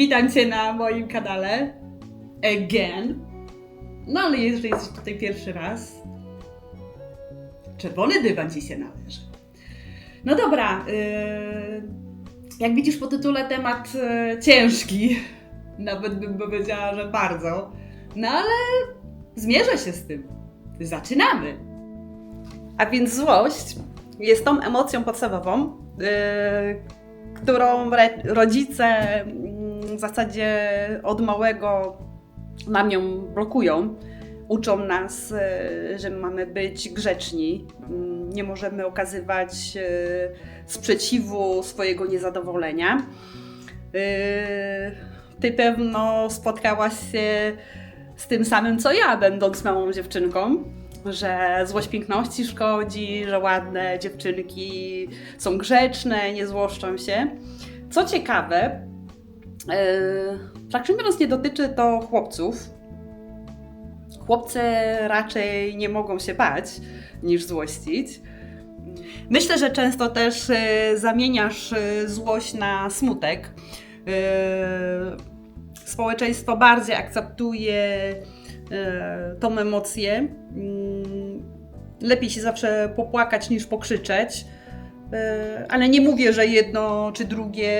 Witam Cię na moim kanale. Again. No ale jeżeli jesteś tutaj pierwszy raz, czerwony dywan Ci się należy. No dobra, yy, jak widzisz po tytule temat yy, ciężki, nawet bym powiedziała, że bardzo, no ale zmierzę się z tym. Zaczynamy! A więc złość jest tą emocją podstawową, yy, którą rodzice w zasadzie od małego nam ją blokują. Uczą nas, e, że mamy być grzeczni, mm, nie możemy okazywać e, sprzeciwu, swojego niezadowolenia. E, Ty pewno spotkałaś się z tym samym co ja, będąc małą dziewczynką, że złość piękności szkodzi, że ładne dziewczynki są grzeczne, nie złoszczą się. Co ciekawe, praktycznie biorąc nie dotyczy to chłopców. Chłopcy raczej nie mogą się bać niż złościć. Myślę, że często też yy, zamieniasz yy, złość na smutek. Społeczeństwo bardziej akceptuje tą emocję. Mm, Lepiej się zawsze popłakać niż pokrzyczeć. E, Ale nie mówię, że jedno czy drugie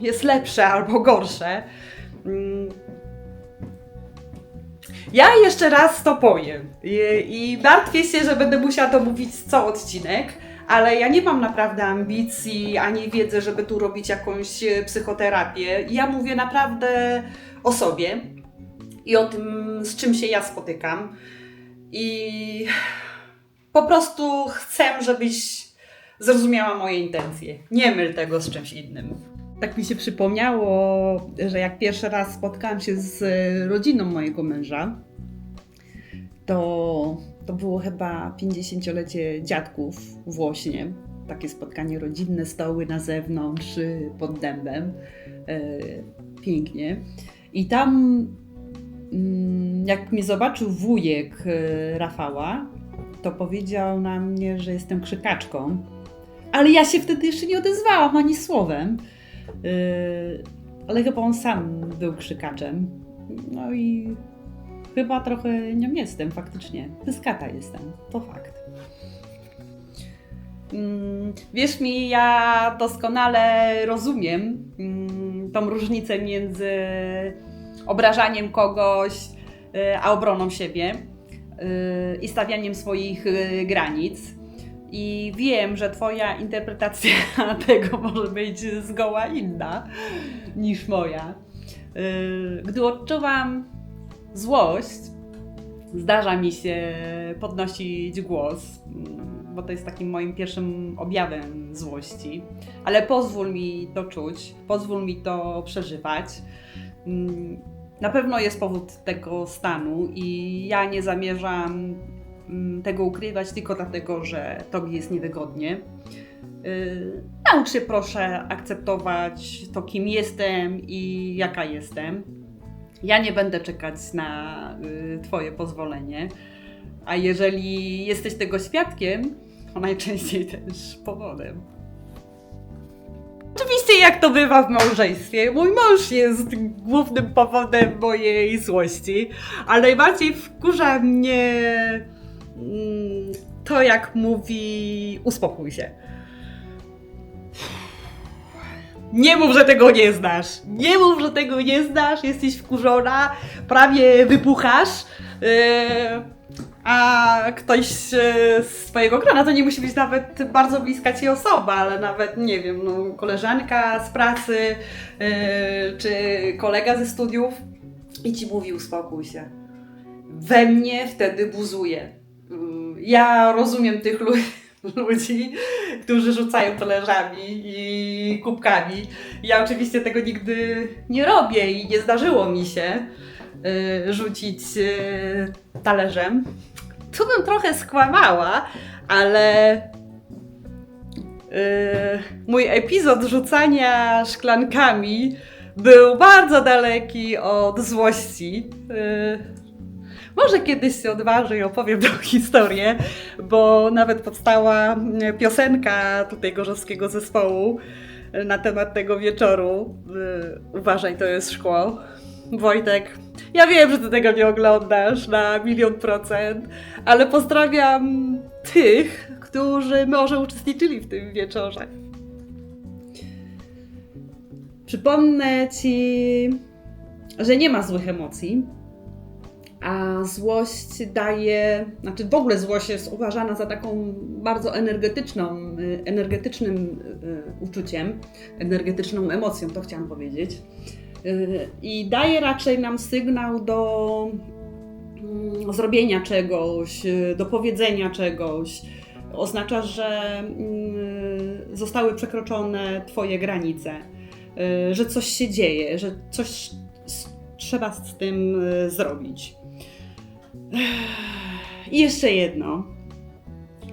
jest lepsze albo gorsze. Mm. Ja jeszcze raz to powiem I, martwię się, że będę musiała to mówić co odcinek, ale ja nie mam naprawdę ambicji ani wiedzy, żeby tu robić jakąś e, psychoterapię. Ja mówię naprawdę o sobie i o tym, z czym się ja spotykam. I po prostu chcę, żebyś zrozumiała moje intencje. Nie myl tego z czymś innym. Tak mi się przypomniało, że jak pierwszy raz spotkałam się z rodziną mojego męża, to, to było chyba 50-lecie dziadków w. Takie spotkanie rodzinne, stoły na zewnątrz, pod dębem. E, pięknie. I tam, mm, jak mnie zobaczył wujek e, Rafała, to powiedział na mnie, że jestem krzykaczką. Ale ja się wtedy jeszcze nie odezwałam ani słowem. Yy, ale chyba on sam był krzykaczem. No i chyba trochę nią jestem, faktycznie. Pyskata jestem, to fakt. Mm, Wierz mi, ja doskonale rozumiem mm, tą różnicę między obrażaniem kogoś y, a obroną siebie i stawianiem swoich y, granic. I wiem, że Twoja interpretacja tego może być zgoła inna niż moja. Y, Gdy odczuwam złość, zdarza mi się podnosić głos, mm, bo to jest takim moim pierwszym objawem złości. Ale pozwól mi to czuć, pozwól mi to przeżywać. Na pewno jest powód tego stanu i ja nie zamierzam mm, tego ukrywać tylko dlatego, że tobie jest niewygodnie. Yy, naucz się proszę akceptować to, kim jestem i jaka jestem. Ja nie będę czekać na y, Twoje pozwolenie. A jeżeli jesteś tego świadkiem, to najczęściej też powodem. Oczywiście, jak to bywa w małżeństwie, mój mąż jest głównym powodem mojej złości, ale najbardziej wkurza mnie mm, to, jak mówi uspokój się. Nie mów, że tego nie znasz. Nie mów, że tego nie znasz. Jesteś wkurzona, prawie wypuchasz. Yy, a ktoś yy, z twojego grona to nie musi być nawet bardzo bliska ci osoba, ale nawet, nie wiem, no, koleżanka z pracy yy, czy kolega ze studiów i ci mówi uspokój się. We mnie wtedy buzuje. Yy, Ja rozumiem tych ludzi ludzi, którzy rzucają talerzami i kubkami. Ja oczywiście tego nigdy nie robię i nie zdarzyło mi się rzucić y, talerzem. Tu bym trochę skłamała, ale y, mój epizod rzucania szklankami był bardzo daleki od złości. Y, może kiedyś się odważę i opowiem tą historię, bo nawet powstała piosenka tutaj gorzowskiego zespołu na temat tego wieczoru. Y, Uważaj, to jest szkło. Wojtek, ja wiem, że ty tego nie oglądasz na milion procent, ale pozdrawiam tych, którzy może uczestniczyli w tym wieczorze. Przypomnę ci, że nie ma złych emocji, a złość daje, znaczy w ogóle złość jest uważana za taką bardzo energetyczną, energetycznym y, uczuciem, energetyczną emocją, to chciałam powiedzieć. Y, I daje raczej nam sygnał do mm, zrobienia czegoś, y, do powiedzenia czegoś. Oznacza, że mm, zostały przekroczone Twoje granice, y, że coś się dzieje, że coś trzeba z tym zrobić. I jeszcze jedno.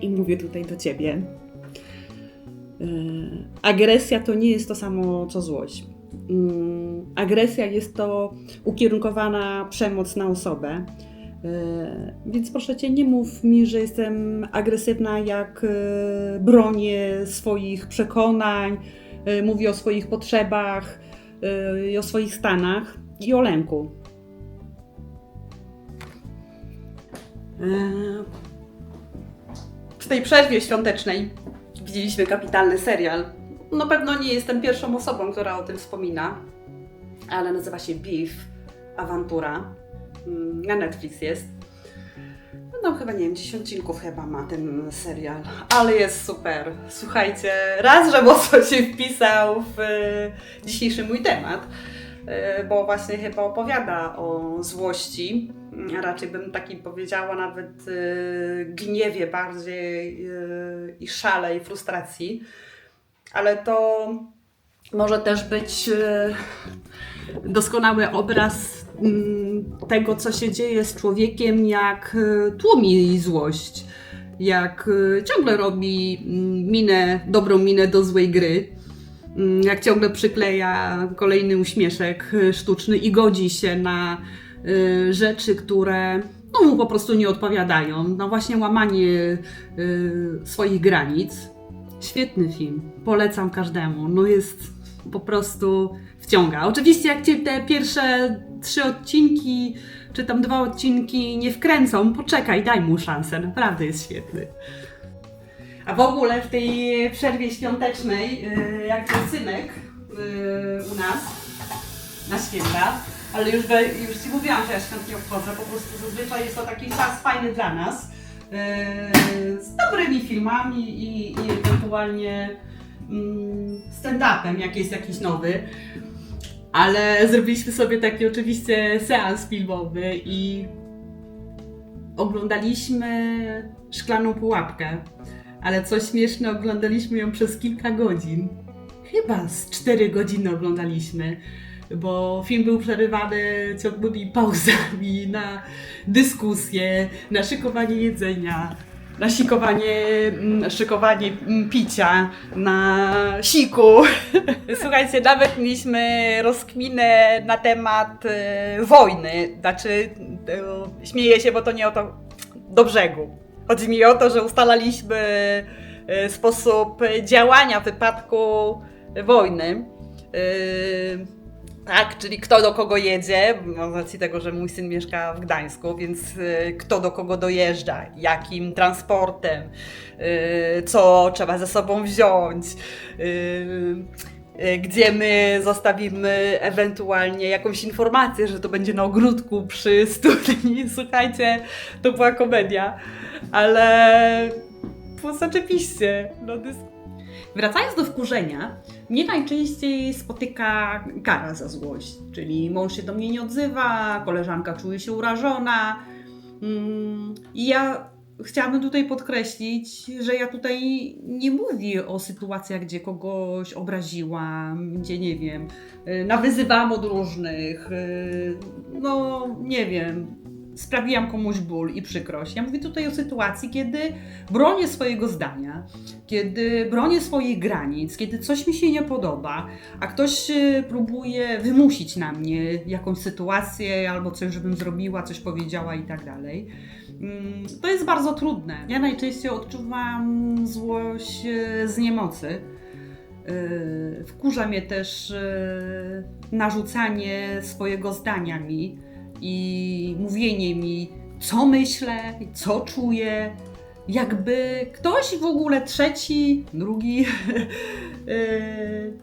I mówię tutaj do ciebie. Agresja to nie jest to samo co złość. Yy, Agresja jest to ukierunkowana przemoc na osobę. Yy, Więc proszę cię, nie mów mi, że jestem agresywna, jak yy, bronię swoich przekonań, yy, mówię o swoich potrzebach i o swoich stanach i o lęku. W tej przerwie świątecznej widzieliśmy kapitalny serial. No pewno nie jestem pierwszą osobą, która o tym wspomina, ale nazywa się Beef Awantura. Mm, Na Netflix jest. No chyba nie wiem, 10 odcinków chyba ma ten serial, ale jest super. Słuchajcie, raz, że mocno się wpisał w e, dzisiejszy mój temat, e, bo właśnie chyba opowiada o złości, a raczej bym taki powiedziała nawet e, gniewie bardziej i szale i frustracji, ale to może też być e, doskonały obraz mm, tego, co się dzieje z człowiekiem, jak e, tłumi złość, jak e, ciągle robi mm, minę, dobrą minę do złej gry, mm, jak ciągle przykleja kolejny uśmieszek sztuczny i godzi się na rzeczy, które no, mu po prostu nie odpowiadają. No właśnie łamanie swoich granic. Świetny film, polecam każdemu. No jest po prostu wciąga. Oczywiście jak cię te pierwsze trzy odcinki, czy tam dwa odcinki nie wkręcą, poczekaj, daj mu szansę, naprawdę jest świetny. A w ogóle w tej przerwie świątecznej, yy, jak to synek yy, u nas na święta, ale już, już Ci mówiłam, że ja świąt nie obchodzę, po prostu zazwyczaj jest to taki czas fajny dla nas, z dobrymi filmami i, i ewentualnie mm, stand-upem, jak jest jakiś nowy. Ale zrobiliśmy sobie taki oczywiście seans filmowy i oglądaliśmy szklaną pułapkę. Ale co śmieszne, oglądaliśmy ją przez kilka godzin. Chyba z 4 godziny oglądaliśmy, bo film był przerywany ciągłymi pauzami na dyskusję, na szykowanie jedzenia, na szykowanie, mm, szykowanie mm, picia, na siku. Słuchajcie, nawet mieliśmy rozkminę na temat e, wojny. Znaczy, e, śmieję się, bo to nie o to do brzegu. Chodzi mi o to, że ustalaliśmy e, sposób działania w wypadku wojny. Tak, czyli kto do kogo jedzie, no, z racji tego, że mój syn mieszka w Gdańsku, więc y, kto do kogo dojeżdża, jakim transportem, y, co trzeba ze sobą wziąć, y, gdzie my zostawimy ewentualnie jakąś informację, że to będzie na ogródku przy studni. Słuchajcie, to była komedia, ale było zaczepiście. No, dys- Wracając do wkurzenia, mnie najczęściej spotyka kara za złość, czyli mąż się do mnie nie odzywa, koleżanka czuje się urażona. Mm, I ja chciałabym tutaj podkreślić, że ja tutaj nie mówię o sytuacjach, gdzie kogoś obraziłam, gdzie nie wiem, y, nawyzywałam od różnych, y, no nie wiem, sprawiłam komuś ból i przykrość. Ja mówię tutaj o sytuacji, kiedy bronię swojego zdania, kiedy bronię swoich granic, kiedy coś mi się nie podoba, a ktoś y, próbuje wymusić na mnie jakąś sytuację albo coś, żebym zrobiła, coś powiedziała i tak dalej. Mm, To jest bardzo trudne. Ja najczęściej odczuwam złość e, z niemocy. E, Wkurza mnie też narzucanie swojego zdania mi i mówienie mi, co myślę, co czuję. Jakby ktoś w ogóle trzeci, drugi e,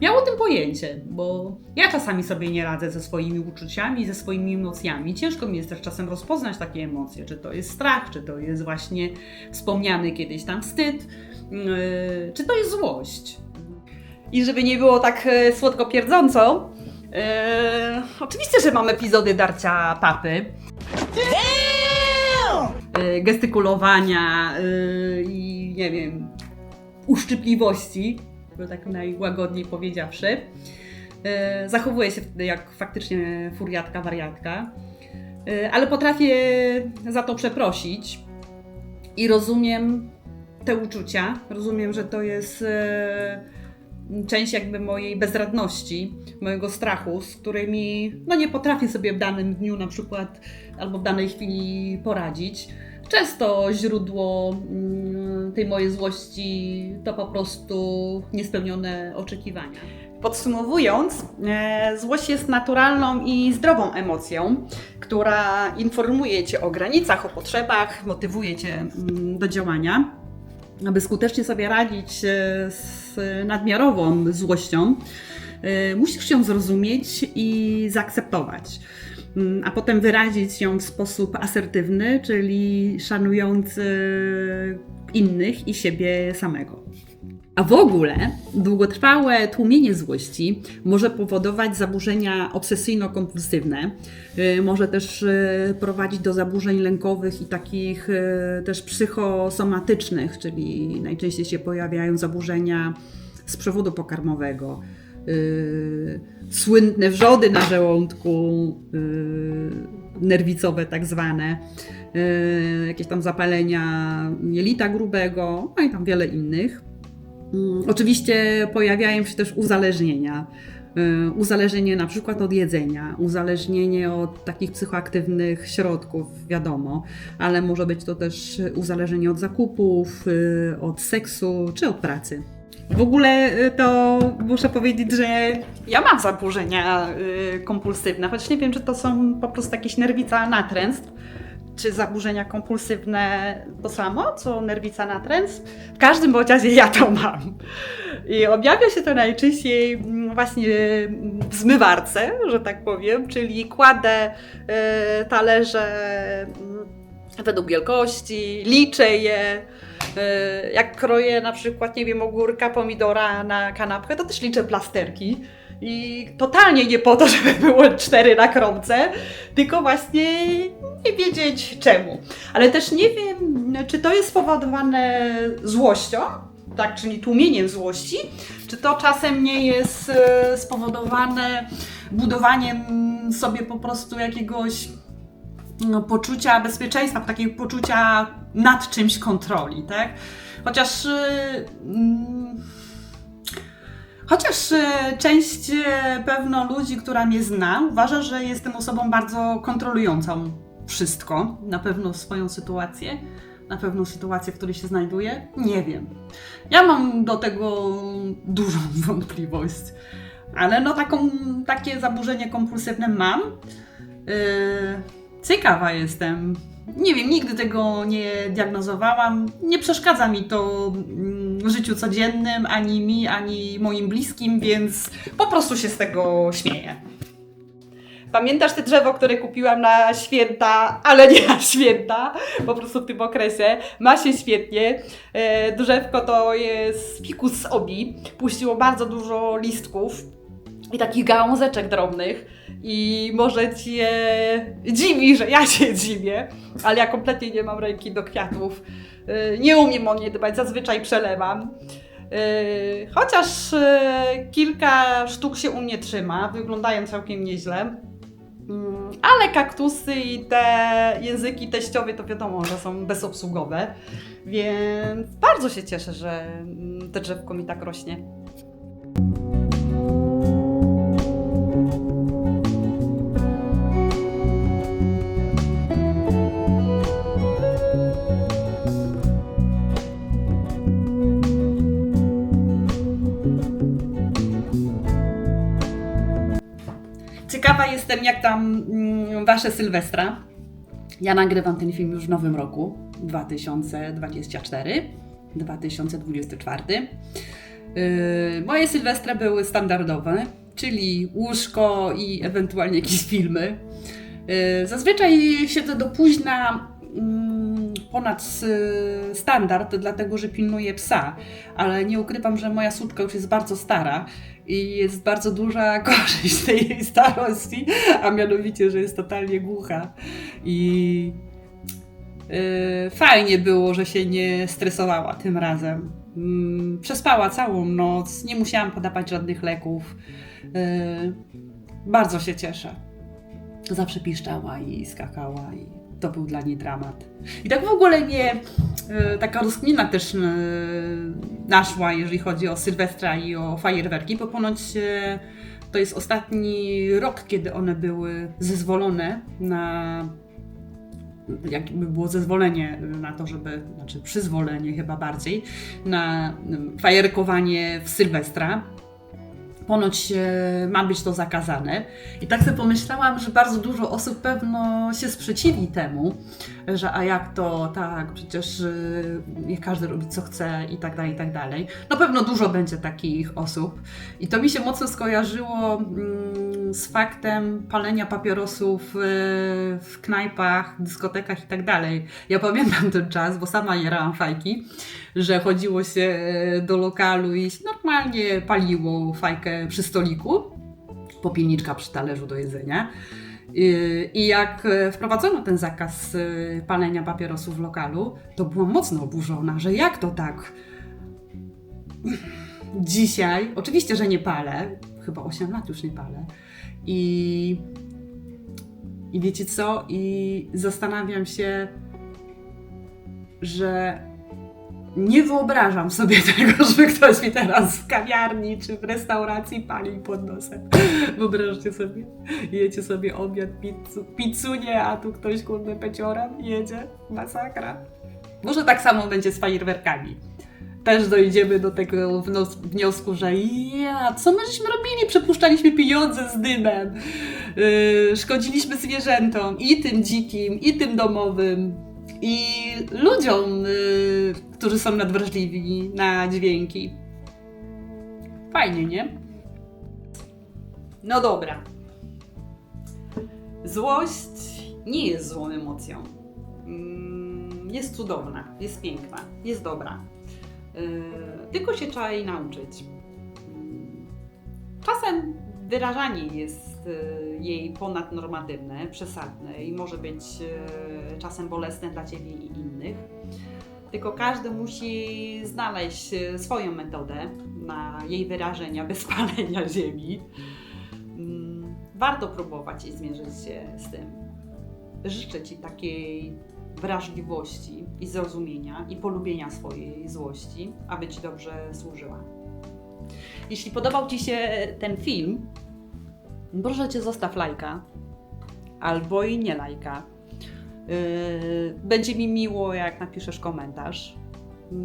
miał o tym pojęcie, bo ja czasami sobie nie radzę ze swoimi uczuciami, ze swoimi emocjami. Ciężko mi jest też czasem rozpoznać takie emocje, czy to jest strach, czy to jest właśnie wspomniany kiedyś tam wstyd, yy, czy to jest złość. I żeby nie było tak e, słodko pierdząco, e, oczywiście, że mam epizody darcia papy. E, gestykulowania e, i nie wiem, uszczypliwości, bo tak najłagodniej powiedziawszy. E, Zachowuję się wtedy jak faktycznie furiatka, wariatka, E, ale potrafię za to przeprosić i rozumiem te uczucia. Rozumiem, że to jest e, część jakby mojej bezradności, mojego strachu, z którymi no nie potrafię sobie w danym dniu na przykład albo w danej chwili poradzić. Często źródło mm, tej mojej złości to po prostu niespełnione oczekiwania. Podsumowując, e, złość jest naturalną i zdrową emocją, która informuje cię o granicach, o potrzebach, motywuje cię mm, do działania. Aby skutecznie sobie radzić e, z nadmiarową złością, e, musisz ją zrozumieć i zaakceptować Mm, a potem wyrazić ją w sposób asertywny, czyli szanujący innych i siebie samego. A w ogóle długotrwałe tłumienie złości może powodować zaburzenia obsesyjno-kompulsywne, y, może też y, prowadzić do zaburzeń lękowych i takich y, też psychosomatycznych, czyli najczęściej się pojawiają zaburzenia z przewodu pokarmowego, słynne wrzody na żołądku, nerwicowe tak zwane, jakieś tam zapalenia jelita grubego, no i tam wiele innych. Mm, Oczywiście pojawiają się też uzależnienia. Y, Uzależnienie na przykład od jedzenia, uzależnienie od takich psychoaktywnych środków, wiadomo, ale może być to też uzależnienie od zakupów, y, od seksu czy od pracy. W ogóle y, to muszę powiedzieć, że ja mam zaburzenia kompulsywne, choć nie wiem, czy to są po prostu jakieś nerwica natręstw, czy zaburzenia kompulsywne to samo, co nerwica natręstw. W każdym bądź razie ja to mam. I objawia się to najczęściej mm, właśnie w zmywarce, że tak powiem, czyli kładę y, talerze mm, według wielkości, liczę je. Y, Jak kroję na przykład, nie wiem, ogórka, pomidora na kanapkę, to też liczę plasterki. I totalnie nie po to, żeby było cztery na kromce, tylko właśnie nie wiedzieć czemu. Ale też nie wiem, czy to jest spowodowane złością, tak, czyli tłumieniem złości, czy to czasem nie jest e, spowodowane budowaniem sobie po prostu jakiegoś no, poczucia bezpieczeństwa, takiego poczucia nad czymś kontroli, tak? Chociaż. mm, Chociaż y, część y, pewno ludzi, która mnie zna, uważa, że jestem osobą bardzo kontrolującą wszystko, na pewno swoją sytuację, na pewno sytuację, w której się znajduję. Nie wiem. Ja mam do tego dużą wątpliwość, ale no taką, takie zaburzenie kompulsywne mam. Yy, ciekawa jestem. Nie wiem, nigdy tego nie diagnozowałam. Nie przeszkadza mi to mm, w życiu codziennym, ani mi, ani moim bliskim, więc po prostu się z tego śmieję. Pamiętasz te drzewo, które kupiłam na święta, ale nie na święta, po prostu w tym okresie. Ma się świetnie. E, drzewko to jest fikus obi. Puściło bardzo dużo listków i takich gałązeczek drobnych. I może Cię dziwi, że ja się dziwię, ale ja kompletnie nie mam ręki do kwiatów. Y, Nie umiem o nie dbać, zazwyczaj przelewam. Y, Chociaż y, kilka sztuk się u mnie trzyma, wyglądają całkiem nieźle. Mm, Ale kaktusy i te języki teściowe to wiadomo, że są bezobsługowe, więc bardzo się cieszę, że mm, to drzewko mi tak rośnie. Jestem, jak tam mm, wasze Sylwestra. Ja nagrywam ten film już w nowym roku 2024, 2024. Yy, moje Sylwestre były standardowe, czyli łóżko i ewentualnie jakieś filmy. Yy, zazwyczaj siedzę do późna mm, ponad yy, standard, dlatego że pilnuję psa, ale nie ukrywam, że moja suczka już jest bardzo stara i jest bardzo duża korzyść tej jej starości, a mianowicie, że jest totalnie głucha. I yy, fajnie było, że się nie stresowała tym razem. Mm, przespała całą noc, nie musiałam podawać żadnych leków. Yy, bardzo się cieszę. Zawsze piszczała i skakała i to był dla niej dramat. I tak w ogóle mnie e, taka rozkmina też e, naszła, jeżeli chodzi o Sylwestra i o fajerwerki, bo ponoć e, to jest ostatni rok, kiedy one były zezwolone na jakby było zezwolenie na to, żeby, znaczy przyzwolenie chyba bardziej, na fajerkowanie w Sylwestra. Ponoć e, ma być to zakazane. I tak sobie pomyślałam, że bardzo dużo osób pewno się sprzeciwi temu, że a jak to, tak, przecież e, niech każdy robi co chce i tak dalej, i tak dalej. Na pewno dużo będzie takich osób. I to mi się mocno skojarzyło mm, z faktem palenia papierosów w knajpach, dyskotekach i tak dalej. Ja pamiętam ten czas, bo sama jarałam fajki, że chodziło się e, do lokalu i normalnie paliło fajkę przy stoliku, popielniczka przy talerzu do jedzenia. I- I jak e, wprowadzono ten zakaz e, palenia papierosów w lokalu, to byłam mocno oburzona, że jak to tak? Dzisiaj, oczywiście, że nie palę, chyba 8 lat już nie palę. I, i wiecie co? I zastanawiam się, że nie wyobrażam sobie tego, że ktoś mi teraz w kawiarni czy w restauracji pali pod nosem. Wyobraźcie sobie, jecie sobie obiad, pizzu, pizzunie, a tu ktoś kurde peciorem jedzie. Masakra. Może tak samo będzie z fajerwerkami. Też dojdziemy do tego wniosku, że ja, co my żeśmy robili? Przepuszczaliśmy pieniądze z dymem, yy, szkodziliśmy zwierzętom, i tym dzikim, i tym domowym, i ludziom, yy, którzy są nadwrażliwi na dźwięki. Fajnie, nie? No dobra. Złość nie jest złą emocją. Mm, Jest cudowna, jest piękna, jest dobra. Yy, Tylko się trzeba jej nauczyć. Czasem wyrażanie jest yy, jej ponadnormatywne, przesadne i może być yy, czasem bolesne dla ciebie i innych. Tylko każdy musi znaleźć swoją metodę na jej wyrażenia bez palenia ziemi. Mm, Warto próbować i zmierzyć się z tym. Życzę Ci takiej wrażliwości i zrozumienia i polubienia swojej złości, aby Ci dobrze służyła. Jeśli podobał Ci się ten film, proszę Cię zostaw lajka albo i nie lajka. Yy, Będzie mi miło, jak napiszesz komentarz. Yy,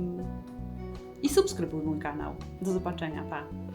I subskrybuj mój kanał. Do zobaczenia, pa!